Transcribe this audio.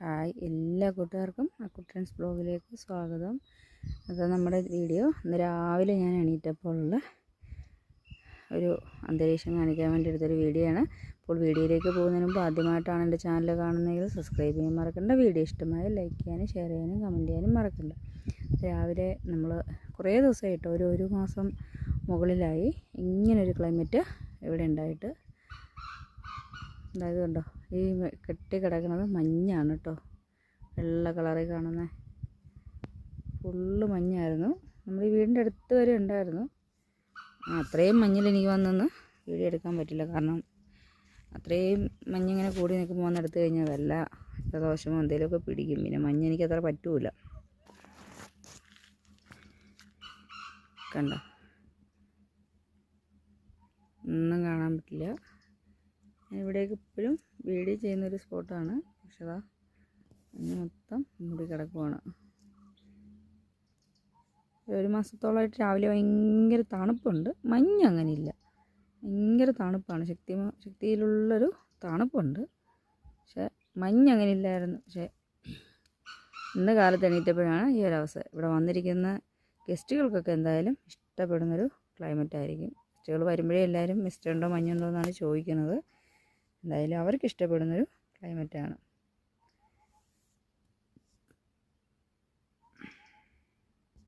Hi എല്ലാ കൂട്ടുകാർക്കും അക്കുട്ടൻസ് ബ്ലോഗിലേക്ക് സ്വാഗതം. അത് നമ്മുടെ വീഡിയോ ഇന്ന് രാവിലെ ഞാൻ എണീറ്റപ്പോൾ ഉള്ള ഒരു അന്തരീക്ഷം കാണിക്കാൻ വേണ്ടി എടുത്തൊരു വീഡിയോ ആണ്. അപ്പോൾ വീഡിയോയിലേക്ക് പോകുന്നതിന് മുമ്പ് ആദ്യമായിട്ടാണ് എന്റെ ചാനൽ കാണുന്നതെങ്കിൽ സബ്സ്ക്രൈബ് ചെയ്യാൻ മറക്കണ്ട. വീഡിയോ ഇഷ്ടമായ ലൈക്ക് ചെയ്യാനും ഷെയർ ചെയ്യാനും കമന്റ് ചെയ്യാനും മറക്കണ്ട. രാവിലെ നമ്മൾ കുറേ ദിവസമായിട്ട് ഒരു ഒരു മാസം മുകളിലായി ഇങ്ങനൊരു ക്ലൈമറ്റ് ഇവിടെ ഉണ്ടായിട്ട് അതായത് കണ്ടോ ഈ കെട്ടി കിടക്കുന്നത് മഞ്ഞാണ് കേട്ടോ. വെള്ള കളറിൽ കാണുന്നത് ഫുള്ള് മഞ്ഞായിരുന്നു. നമ്മൾ ഈ വീടിന്റെ അടുത്ത് വരെ ഉണ്ടായിരുന്നു. അത്രയും മഞ്ഞിൽ എനിക്ക് വന്നൊന്ന് വീഡിയോ എടുക്കാൻ പറ്റില്ല. കാരണം അത്രയും മഞ്ഞിങ്ങനെ കൂടി നിൽക്കുമ്പോൾ വന്ന് എടുത്തു കഴിഞ്ഞാൽ വല്ല ദോഷമോ എന്തെങ്കിലുമൊക്കെ പിടിക്കും. പിന്നെ മഞ്ഞ് എനിക്ക് അത്ര പറ്റൂല. കണ്ടോ? ഒന്നും കാണാൻ പറ്റില്ല. ഇവിടേക്ക് ഇപ്പോഴും വീഡിയോ ചെയ്യുന്നൊരു സ്പോട്ടാണ്. പക്ഷെ അതാ മഞ്ഞ് മൊത്തം മൂടി കിടക്കുവാണ്. ഒരു മാസത്തോളമായിട്ട് രാവിലെ ഭയങ്കര തണുപ്പുണ്ട്. മഞ്ഞ് അങ്ങനെ ഇല്ല ഭയങ്കര തണുപ്പാണ്. ശക്തി ശക്തിയിലുള്ളൊരു തണുപ്പുണ്ട്. പക്ഷെ മഞ്ഞ് അങ്ങനെ ഇല്ലായിരുന്നു പക്ഷേ ഇന്ന് കാലത്ത് എണീറ്റപ്പോഴാണ് ഈ ഒരവസ്ഥ ഇവിടെ വന്നിരിക്കുന്ന ഗസ്റ്റുകൾക്കൊക്കെ എന്തായാലും ഇഷ്ടപ്പെടുന്നൊരു ക്ലൈമറ്റ് ആയിരിക്കും ഗസ്റ്റുകൾ വരുമ്പോഴേ എല്ലാവരും മിസ്റ്റർ ഉണ്ടോ മഞ്ഞുണ്ടോ എന്നാണ് ചോദിക്കുന്നത്. എന്തായാലും അവർക്ക് ഇഷ്ടപ്പെടുന്നൊരു ക്ലൈമറ്റാണ്